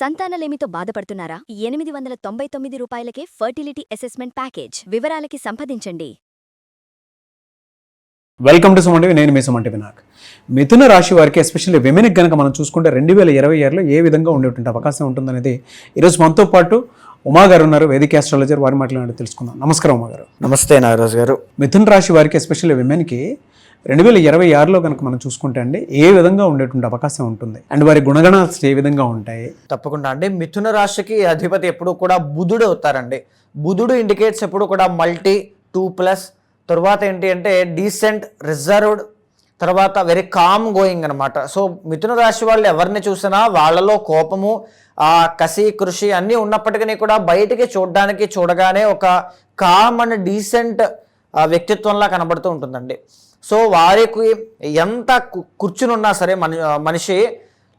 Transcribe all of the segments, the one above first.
సంతానలేమితో బాధపడుతున్నారా? ఎనిమిది వందల తొంభై తొమ్మిది రూపాయలకే ఫర్టిలిటీ అసెస్మెంట్ ప్యాకేజ్ వివరాలకి సంప్రదించండి. వెల్కమ్ టు సుమంటి నేను మీ సుమంటి వినాయక్. మిథున రాశి వారికి ఎస్పెషల్లీ విమెన్కి కనుక మనం చూసుకుంటే రెండు వేల ఇరవై ఆరులో ఏ విధంగా ఉండేటువంటి అవకాశం ఉంటుందనేది ఈరోజు మనతో పాటు ఉమా గారు ఉన్నారు వేదిక ఆస్ట్రాలజర్ వారి మాట్లాడి తెలుసుకుందాం. నమస్కారం ఉమా గారు. నమస్తే నాగరాజు గారు. మిథున రాశి వారికి ఎస్పెషల్లీ విమెన్కి రెండు వేల ఇరవై ఆరులో కనుక మనం చూసుకుంటే అండి ఏ విధంగా ఉండేటువంటి అవకాశం ఉంటుంది? అండ్ వారి గుణగణాలు ఏ విధంగా ఉంటాయి? తప్పకుండా అండి. మిథున రాశికి అధిపతి ఎప్పుడు కూడా బుధుడు అవుతారండి. బుధుడు ఇండికేట్స్ ఎప్పుడు కూడా మల్టీ టూ ప్లస్ తర్వాత ఏంటి అంటే డీసెంట్ రిజర్వ్డ్ తర్వాత వెరీ కామ్ గోయింగ్ అనమాట సో మిథున రాశి వాళ్ళు ఎవరిని చూసినా వాళ్ళలో కోపము ఆ కసి కృషి అన్నీ ఉన్నప్పటికీ కూడా బయటికి చూడడానికి చూడగానే ఒక కామ్ అండ్ డీసెంట్ వ్యక్తిత్వంలా కనబడుతూ ఉంటుందండి. సో వారికి ఎంత కు- కూర్చుని ఉన్నా సరే మన మనిషి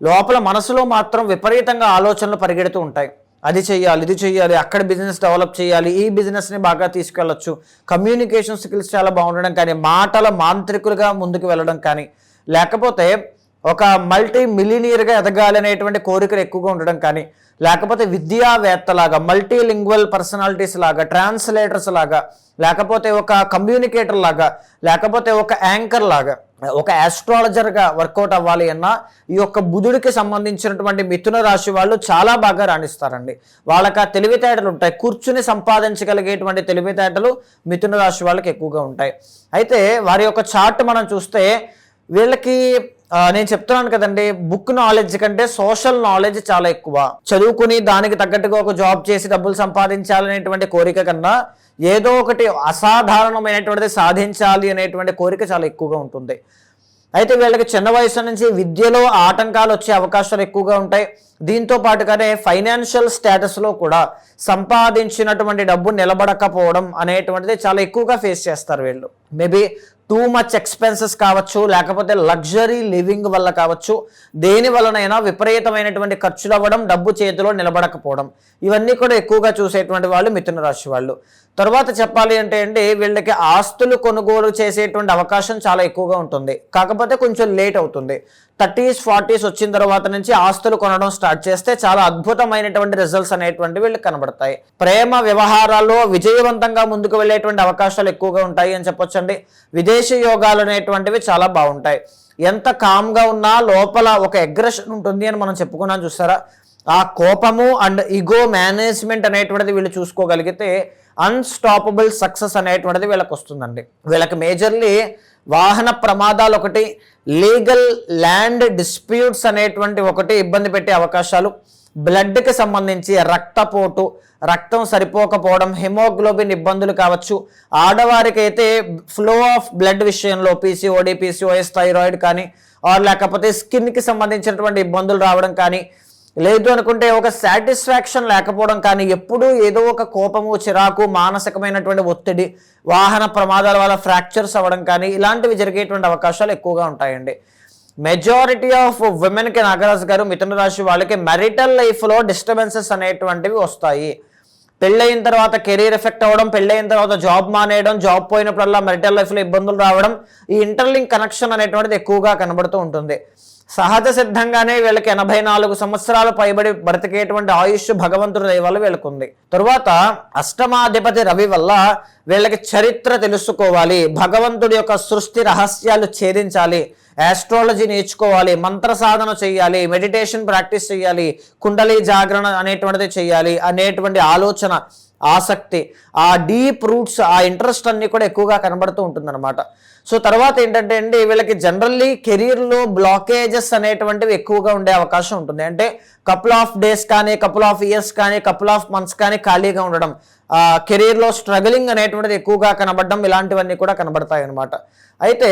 లోపల మనసులో మాత్రం విపరీతంగా ఆలోచనలు పరిగెడుతూ ఉంటాయి. అది చేయాలి ఇది చేయాలి అక్కడ బిజినెస్ డెవలప్ చేయాలి ఈ బిజినెస్ని బాగా తీసుకెళ్ళొచ్చు. కమ్యూనికేషన్ స్కిల్స్ చాలా బాగుండడం కానీ మాటల మాంత్రికులుగా ముందుకు వెళ్ళడం కానీ లేకపోతే ఒక మల్టీ మిలినియర్గా ఎదగాలి అనేటువంటి కోరికలు ఎక్కువగా ఉండడం కానీ లేకపోతే విద్యావేత్తలాగా మల్టీలింగ్వల్ పర్సనాలిటీస్ లాగా ట్రాన్స్లేటర్స్ లాగా లేకపోతే ఒక కమ్యూనికేటర్ లాగా లేకపోతే ఒక యాంకర్ లాగా ఒక యాస్ట్రాలజర్గా వర్కౌట్ అవ్వాలి అన్నా ఈ యొక్క బుధుడికి సంబంధించినటువంటి మిథున రాశి వాళ్ళు చాలా బాగా రాణిస్తారండి. వాళ్ళకి ఆ తెలివితేటలు ఉంటాయి. కూర్చుని సంపాదించగలిగేటువంటి తెలివితేటలు మిథున రాశి వాళ్ళకి ఎక్కువగా ఉంటాయి. అయితే వారి యొక్క చార్ట్ మనం చూస్తే వీళ్ళకి నేను చెప్తున్నాను కదండి బుక్ నాలెడ్జ్ కంటే సోషల్ నాలెడ్జ్ చాలా ఎక్కువ. చదువుకుని దానికి తగ్గట్టుగా ఒక జాబ్ చేసి డబ్బులు సంపాదించాలనేటువంటి కోరిక కన్నా ఏదో ఒకటి అసాధారణమైనటువంటిది సాధించాలి అనేటువంటి కోరిక చాలా ఎక్కువగా ఉంటుంది. అయితే వీళ్ళకి చిన్న వయసు నుంచి విద్యలో ఆటంకాలు వచ్చే అవకాశాలు ఎక్కువగా ఉంటాయి. దీంతో పాటుగానే ఫైనాన్షియల్ స్టేటస్లో కూడా సంపాదించినటువంటి డబ్బు నిలబడకపోవడం అనేటువంటిది చాలా ఎక్కువగా ఫేస్ చేస్తారు వీళ్ళు. మేబీ టూ మచ్ ఎక్స్పెన్సెస్ కావచ్చు లేకపోతే లగ్జరీ లివింగ్ వల్ల కావచ్చు దేని వలనైనా విపరీతమైనటువంటి ఖర్చులు అవ్వడం డబ్బు చేతిలో నిలబడకపోవడం. ఇవన్నీ కూడా ఎక్కువగా చూసేటువంటి వాళ్ళు మిథున రాశి వాళ్ళు. తర్వాత చెప్పాలి అంటే అండి వీళ్ళకి ఆస్తులు కొనుగోలు చేసేటువంటి అవకాశం చాలా ఎక్కువగా ఉంటుంది. కాకపోతే కొంచెం లేట్ అవుతుంది. థర్టీస్ ఫార్టీస్ వచ్చిన తర్వాత నుంచి ఆస్తులు కొనడం స్టార్ట్ చేస్తే చాలా అద్భుతమైనటువంటి రిజల్ట్స్ అనేటువంటి వీళ్ళు కనబడతాయి. ప్రేమ వ్యవహారాల్లో విజయవంతంగా ముందుకు వెళ్ళేటువంటి అవకాశాలు ఎక్కువగా ఉంటాయి అని చెప్పొచ్చండి. విదేశీ యోగాలు అనేటువంటివి చాలా బాగుంటాయి. ఎంత కామ్గా ఉన్నా లోపల ఒక అగ్రెషన్ ఉంటుంది అని మనం చెప్పుకున్నాం చూస్తారా? ఆ కోపము అండ్ ఇగో మేనేజ్మెంట్ అనేటువంటిది వీళ్ళు చూసుకోగలిగితే అన్స్టాపబుల్ సక్సెస్ అనేటువంటిది వీళ్ళకి వస్తుందండి. వీళ్ళకి మేజర్లీ వాహన ప్రమాదాలు ఒకటి లీగల్ ల్యాండ్ డిస్ప్యూట్స్ అనేటువంటి ఒకటి ఇబ్బంది పెట్టే అవకాశాలు. బ్లడ్కి సంబంధించి రక్తపోటు రక్తం సరిపోకపోవడం హిమోగ్లోబిన్ ఇబ్బందులు కావచ్చు. ఆడవారికి అయితే ఫ్లో ఆఫ్ బ్లడ్ విషయంలో పీసీఓడి పీసీఓఎస్ థైరాయిడ్ కానీ ఆర్ లేకపోతే స్కిన్కి సంబంధించినటువంటి ఇబ్బందులు రావడం కానీ లేదు అనుకుంటే ఒక సాటిస్ఫాక్షన్ లేకపోవడం కానీ ఎప్పుడూ ఏదో ఒక కోపము చిరాకు మానసికమైనటువంటి ఒత్తిడి వాహన ప్రమాదాల వల్ల ఫ్రాక్చర్స్ అవ్వడం కానీ ఇలాంటివి జరిగేటువంటి అవకాశాలు ఎక్కువగా ఉంటాయండి. మెజారిటీ ఆఫ్ విమెన్కి నాగరాజు గారు మిథున రాశి వాళ్ళకి మెరిటల్ లైఫ్లో డిస్టర్బెన్సెస్ అనేటువంటివి వస్తాయి. పెళ్ళయిన తర్వాత కెరీర్ ఎఫెక్ట్ అవ్వడం పెళ్ళయిన తర్వాత జాబ్ మానేయడం జాబ్ పోయినప్పుడల్లా మెరిటల్ లైఫ్లో ఇబ్బందులు రావడం ఈ ఇంటర్లింక్ కనెక్షన్ అనేటువంటిది ఎక్కువగా కనబడుతూ ఉంటుంది. సహజ సిద్ధంగానే వీళ్ళకి ఎనభై నాలుగు సంవత్సరాలు పైబడి బ్రతికేటువంటి ఆయుష్ భగవంతుడి దయ వల్ల తరువాత అష్టమాధిపతి రవి వల్ల వీళ్ళకి చరిత్ర తెలుసుకోవాలి భగవంతుడి యొక్క సృష్టి రహస్యాలు ఛేదించాలి యాస్ట్రాలజీ నేర్చుకోవాలి మంత్ర సాధన చేయాలి మెడిటేషన్ ప్రాక్టీస్ చేయాలి కుండలి జాగరణ అనేటువంటిది చేయాలి అనేటువంటి ఆలోచన ఆసక్తి ఆ డీప్ రూట్స్ ఆ ఇంట్రెస్ట్ అన్ని కూడా ఎక్కువగా కనబడుతూ ఉంటుందన్నమాట. సో తర్వాత ఏంటంటే అండి వీళ్ళకి జనరల్లీ కెరీర్లో బ్లాకేజెస్ అనేటువంటివి ఎక్కువగా ఉండే అవకాశం ఉంటుంది. అంటే కపుల్ ఆఫ్ డేస్ కానీ కపుల్ ఆఫ్ ఇయర్స్ కానీ కపుల్ ఆఫ్ మంత్స్ కానీ ఖాళీగా ఉండడం ఆ కెరీర్లో స్ట్రగలింగ్ అనేటువంటిది ఎక్కువగా కనబడడం ఇలాంటివన్నీ కూడా కనబడతాయి అన్నమాట అయితే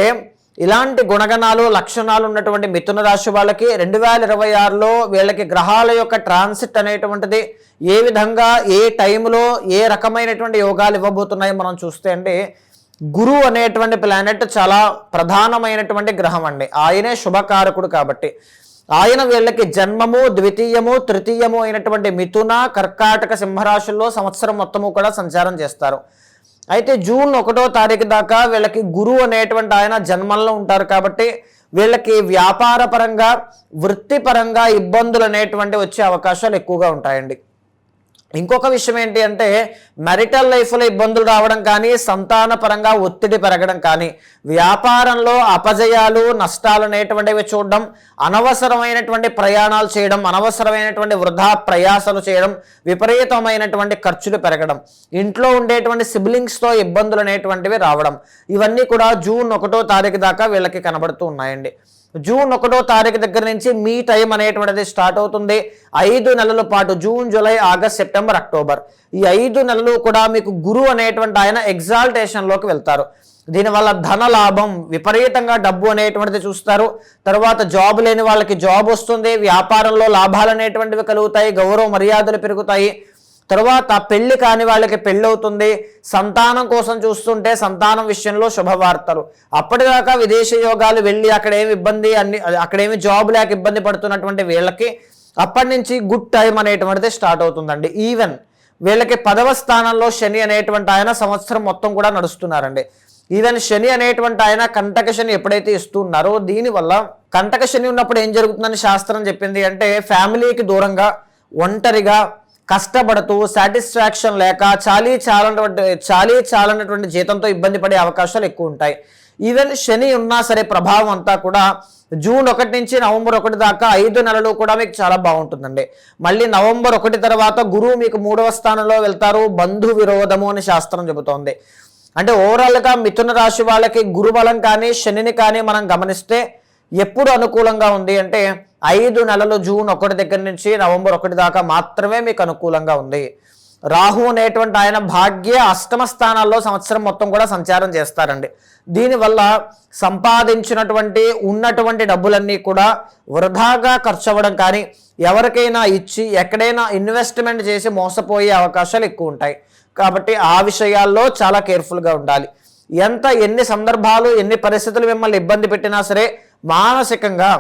ఇలాంటి గుణగణాలు లక్షణాలు ఉన్నటువంటి మిథున రాశి వాళ్ళకి రెండు వేల ఇరవై ఆరులో వీళ్ళకి గ్రహాల యొక్క ట్రాన్సిట్ అనేటువంటిది ఏ విధంగా ఏ టైంలో ఏ రకమైనటువంటి యోగాలు ఇవ్వబోతున్నాయో మనం చూస్తే అండి గురువు అనేటువంటి ప్లానెట్ చాలా ప్రధానమైనటువంటి గ్రహం అండి. ఆయనే శుభకారకుడు కాబట్టి. ఆయన వీళ్ళకి జన్మము ద్వితీయము తృతీయము అయినటువంటి మిథున కర్కాటక సింహరాశుల్లో సంవత్సరం మొత్తము కూడా సంచారం చేస్తారు. అయితే జూన్ ఒకటో తారీఖు దాకా వీళ్ళకి గురువు అనేటువంటి ఆయన జన్మంలో ఉంటారు కాబట్టి వీళ్ళకి వ్యాపార పరంగా వృత్తిపరంగా ఇబ్బందులు అనేటువంటి వచ్చే అవకాశాలు ఎక్కువగా ఉంటాయండి. ఇంకొక విషయం ఏంటి అంటే మెరిటల్ లైఫ్లో ఇబ్బందులు రావడం కానీ సంతాన పరంగా ఒత్తిడి పెరగడం కానీ వ్యాపారంలో అపజయాలు నష్టాలు అనేటువంటివి చూడడం అనవసరమైనటువంటి ప్రయాణాలు చేయడం అనవసరమైనటువంటి వృధా ప్రయాసాలు చేయడం విపరీతమైనటువంటి ఖర్చులు పెరగడం ఇంట్లో ఉండేటువంటి సిబ్లింగ్స్తో ఇబ్బందులు అనేటువంటివి రావడం ఇవన్నీ కూడా జూన్ ఒకటో తారీఖు దాకా వీళ్ళకి కనబడుతూ ఉన్నాయండి. జూన్ ఒకటో తారీఖు దగ్గర నుంచి మీ టైం అనేటువంటిది స్టార్ట్ అవుతుంది. ఐదు నెలల పాటు June July August September October. ఈ ఐదు నెలలు కూడా మీకు గురువు అనేటువంటి ఆయన ఎగ్జాల్టేషన్లోకి వెళ్తారు. దీనివల్ల ధన లాభం విపరీతంగా డబ్బు అనేటువంటిది చూస్తారు. తర్వాత జాబ్ లేని వాళ్ళకి జాబ్ వస్తుంది. వ్యాపారంలో లాభాలు అనేటువంటివి కలుగుతాయి. గౌరవ మర్యాదలు పెరుగుతాయి. తర్వాత పెళ్ళి కాని వాళ్ళకి పెళ్ళవుతుంది. సంతానం కోసం చూస్తుంటే సంతానం విషయంలో శుభవార్తలు. అప్పటిదాకా విదేశీ యోగాలు వెళ్ళి అక్కడేమి ఇబ్బంది అన్ని అక్కడేమి జాబ్ లేక ఇబ్బంది పడుతున్నటువంటి వీళ్ళకి అప్పటి నుంచి గుడ్ టైం అనేటువంటిది స్టార్ట్ అవుతుందండి. ఈవెన్ వీళ్ళకి పదవ స్థానంలో శని అనేటువంటి ఆయన సంవత్సరం మొత్తం కూడా నడుస్తున్నారండి. ఈవెన్ శని అనేటువంటి ఆయన కంటక శని ఎప్పుడైతే ఇస్తున్నారో దీనివల్ల కంటక శని ఉన్నప్పుడు ఏం జరుగుతుందని శాస్త్రం చెప్పింది అంటే ఫ్యామిలీకి దూరంగా ఒంటరిగా కష్టపడుతూ సాటిస్ఫాక్షన్ లేక చాలీ చాలనటువంటి చాలీ చాలనటువంటి జీతంతో ఇబ్బంది పడే అవకాశాలు ఎక్కువ ఉంటాయి. ఈవెన్ శని ఉన్నా సరే ప్రభావం అంతా కూడా జూన్ ఒకటి నుంచి నవంబర్ ఒకటి దాకా ఐదు నెలలు కూడా మీకు చాలా బాగుంటుందండి. మళ్ళీ నవంబర్ ఒకటి తర్వాత గురువు మీకు మూడవ స్థానంలో వెళ్తారు బంధు విరోధము అని శాస్త్రం చెబుతోంది. అంటే ఓవరాల్గా మిథున రాశి వాళ్ళకి గురుబలం కానీ శనిని కానీ మనం గమనిస్తే ఎప్పుడు అనుకూలంగా ఉంది అంటే ఐదు నెలలు జూన్ ఒకటి దగ్గర నుంచి నవంబర్ ఒకటి దాకా మాత్రమే మీకు అనుకూలంగా ఉంది. రాహు అనేటువంటి ఆయన భాగ్య అష్టమ స్థానాల్లో సంవత్సరం మొత్తం కూడా సంచారం చేస్తారండి. దీనివల్ల సంపాదించినటువంటి ఉన్నటువంటి డబ్బులన్నీ కూడా వృధాగా ఖర్చు అవ్వడం కానీ ఎవరికైనా ఇచ్చి ఎక్కడైనా ఇన్వెస్ట్మెంట్ చేసి మోసపోయే అవకాశాలు ఎక్కువ ఉంటాయి. కాబట్టి ఆ విషయాల్లో చాలా కేర్ఫుల్గా ఉండాలి. ఎంత ఎన్ని సందర్భాలు ఎన్ని పరిస్థితులు మిమ్మల్ని ఇబ్బంది పెట్టినా సరే మానసికంగా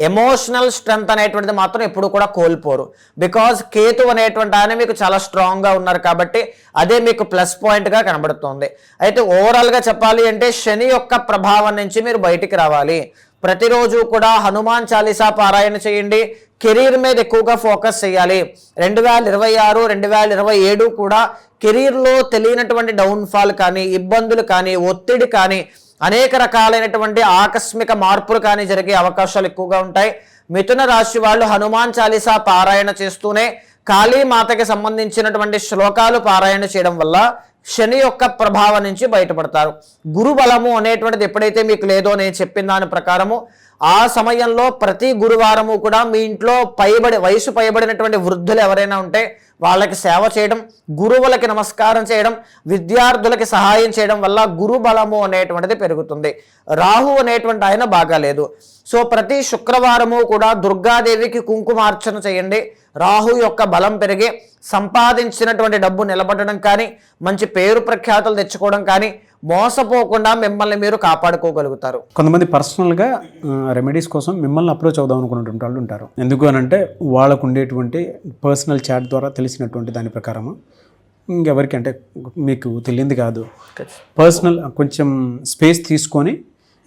ఎమోషనల్ స్ట్రెంగ్త్ అనేటువంటిది మాత్రం ఎప్పుడు కూడా కోల్పోరు. బికాజ్ కేతు అనేటువంటి ఆయన మీకు చాలా స్ట్రాంగ్గా ఉన్నారు కాబట్టి అదే మీకు ప్లస్ పాయింట్గా కనబడుతుంది. అయితే ఓవరాల్గా చెప్పాలి అంటే శని యొక్క ప్రభావం నుంచి మీరు బయటికి రావాలి. ప్రతిరోజు కూడా హనుమాన్ చాలీసా పారాయణ చేయండి. కెరీర్ మీద ఎక్కువగా ఫోకస్ చేయాలి. రెండు వేల ఇరవై ఆరు రెండు వేల ఇరవై ఏడు కూడా కెరీర్లో తెలియనటువంటి డౌన్ఫాల్ కానీ ఇబ్బందులు కానీ ఒత్తిడి కానీ అనేక రకాలైనటువంటి ఆకస్మిక మార్పులు కానీ జరిగే అవకాశాలు ఎక్కువగా ఉంటాయి. మిథున రాశి వాళ్ళు హనుమాన్ చాలీసా పారాయణ చేస్తూనే కాళీమాతకి సంబంధించినటువంటి శ్లోకాలు పారాయణ చేయడం వల్ల శని యొక్క ప్రభావం నుంచి బయటపడతారు. గురు బలము అనేటువంటిది ఎప్పుడైతే మీకు లేదో నేను చెప్పిన దాని ప్రకారము ఆ సమయంలో ప్రతి గురువారము కూడా మీ ఇంట్లో పైబడి వయసు పైబడినటువంటి వృద్ధులు ఎవరైనా ఉంటే వాళ్ళకి సేవ చేయడం గురువులకి నమస్కారం చేయడం విద్యార్థులకి సహాయం చేయడం వల్ల గురు బలము అనేటువంటిది పెరుగుతుంది. రాహు అనేటువంటి ఆయన బాగాలేదు. సో ప్రతి శుక్రవారము కూడా దుర్గాదేవికి కుంకుమార్చన చేయండి. రాహు యొక్క బలం పెరిగి సంపాదించినటువంటి డబ్బు నిలబడడం కానీ మంచి పేరు ప్రఖ్యాతులు తెచ్చుకోవడం కానీ మోసపోకుండా మిమ్మల్ని మీరు కాపాడుకోగలుగుతారు. కొంతమంది పర్సనల్గా రెమెడీస్ కోసం మిమ్మల్ని అప్రోచ్ అవుదాం అనుకున్నటువంటి వాళ్ళు ఉంటారు. ఎందుకు అని అంటే వాళ్ళకు ఉండేటువంటి పర్సనల్ చాట్ ద్వారా తెలిసినటువంటి దాని ప్రకారము ఇంకెవరికి అంటే మీకు తెలియంది కాదు. పర్సనల్ కొంచెం స్పేస్ తీసుకొని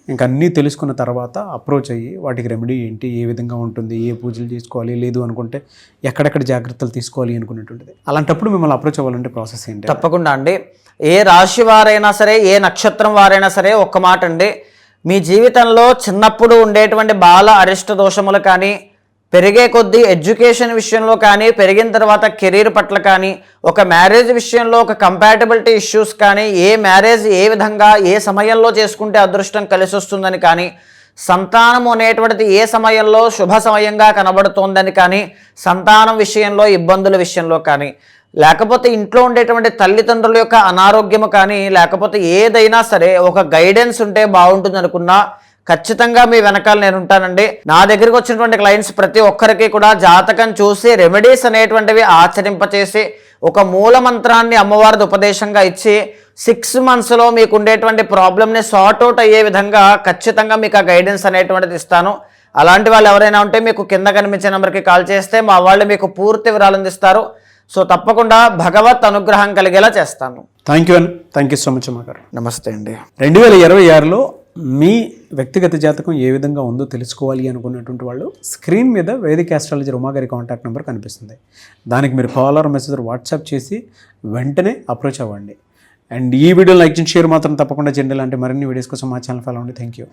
ఇంకా అన్నీ తెలుసుకున్న తర్వాత అప్రోచ్ అయ్యి వాటికి రెమెడీ ఏంటి ఏ విధంగా ఉంటుంది ఏ పూజలు చేసుకోవాలి లేదు అనుకుంటే ఎక్కడెక్కడ జాగ్రత్తలు తీసుకోవాలి అనుకునేటువంటిది అలాంటప్పుడు మిమ్మల్ని అప్రోచ్ అవ్వాలంటే ప్రాసెస్ ఏంటి? తప్పకుండా అండి. ఏ రాశి వారైనా సరే ఏ నక్షత్రం వారైనా సరే ఒక్క మాట అండి. మీ జీవితంలో చిన్నప్పుడు ఉండేటువంటి బాల అరిష్ట దోషములు కానీ పెరిగే కొద్దీ ఎడ్యుకేషన్ విషయంలో కానీ పెరిగిన తర్వాత కెరీర్ పట్ల కానీ ఒక మ్యారేజ్ విషయంలో ఒక కంపాటబిలిటీ ఇష్యూస్ కానీ ఏ మ్యారేజ్ ఏ విధంగా ఏ సమయంలో చేసుకుంటే అదృష్టం కలిసి వస్తుందని కానీ సంతానం అనేటువంటిది ఏ సమయంలో శుభ సమయంగా కనబడుతోందని కానీ సంతానం విషయంలో ఇబ్బందుల విషయంలో కానీ లేకపోతే ఇంట్లో ఉండేటువంటి తల్లిదండ్రుల యొక్క అనారోగ్యము కానీ లేకపోతే ఏదైనా సరే ఒక గైడెన్స్ ఉంటే బాగుంటుంది అనుకున్నా ఖచ్చితంగా మీ వెనకాల నేను ఉంటానండి. నా దగ్గరికి వచ్చినటువంటి క్లయింట్స్ ప్రతి ఒక్కరికి కూడా జాతకం చూసి రెమెడీస్ అనేటువంటివి ఆచరింపచేసి ఒక మూల మంత్రాన్ని అమ్మవారిది ఉపదేశంగా ఇచ్చి సిక్స్ మంత్స్లో మీకు ఉండేటువంటి ప్రాబ్లమ్ని సార్ట్అవుట్ అయ్యే విధంగా ఖచ్చితంగా మీకు ఆ గైడెన్స్ అనేటువంటిది ఇస్తాను. అలాంటి వాళ్ళు ఎవరైనా ఉంటే మీకు కింద కనిపించే నెంబర్కి కాల్ చేస్తే మా వాళ్ళు మీకు పూర్తి వివరాలు అందిస్తారు. సో తప్పకుండా భగవత్ అనుగ్రహం కలిగేలా చేస్తాను. Thank you and thank you so much అమ్మ గారు నమస్తే అండి. రెండు వేల ఇరవై ఆరులో మీ వ్యక్తిగత జాతకం ఏ విధంగా ఉందో తెలుసుకోవాలి అనుకున్నటువంటి వాళ్ళు స్క్రీన్ మీద వేదిక ఆస్ట్రాలజర్ ఉమా గారి కాంటాక్ట్ నెంబర్ కనిపిస్తుంది. దానికి మీరు కాల్ ఆర్ మెసేజ్ వాట్సాప్ చేసి వెంటనే అప్రోచ్ అవ్వండి. అండ్ ఈ వీడియో లైక్ చేసి షేర్ మాత్రం తప్పకుండా చేయండి. ఇలాంటి మరిన్ని వీడియోస్ కోసం మా ఛానల్ ఫాలో అవ్వండి. Thank you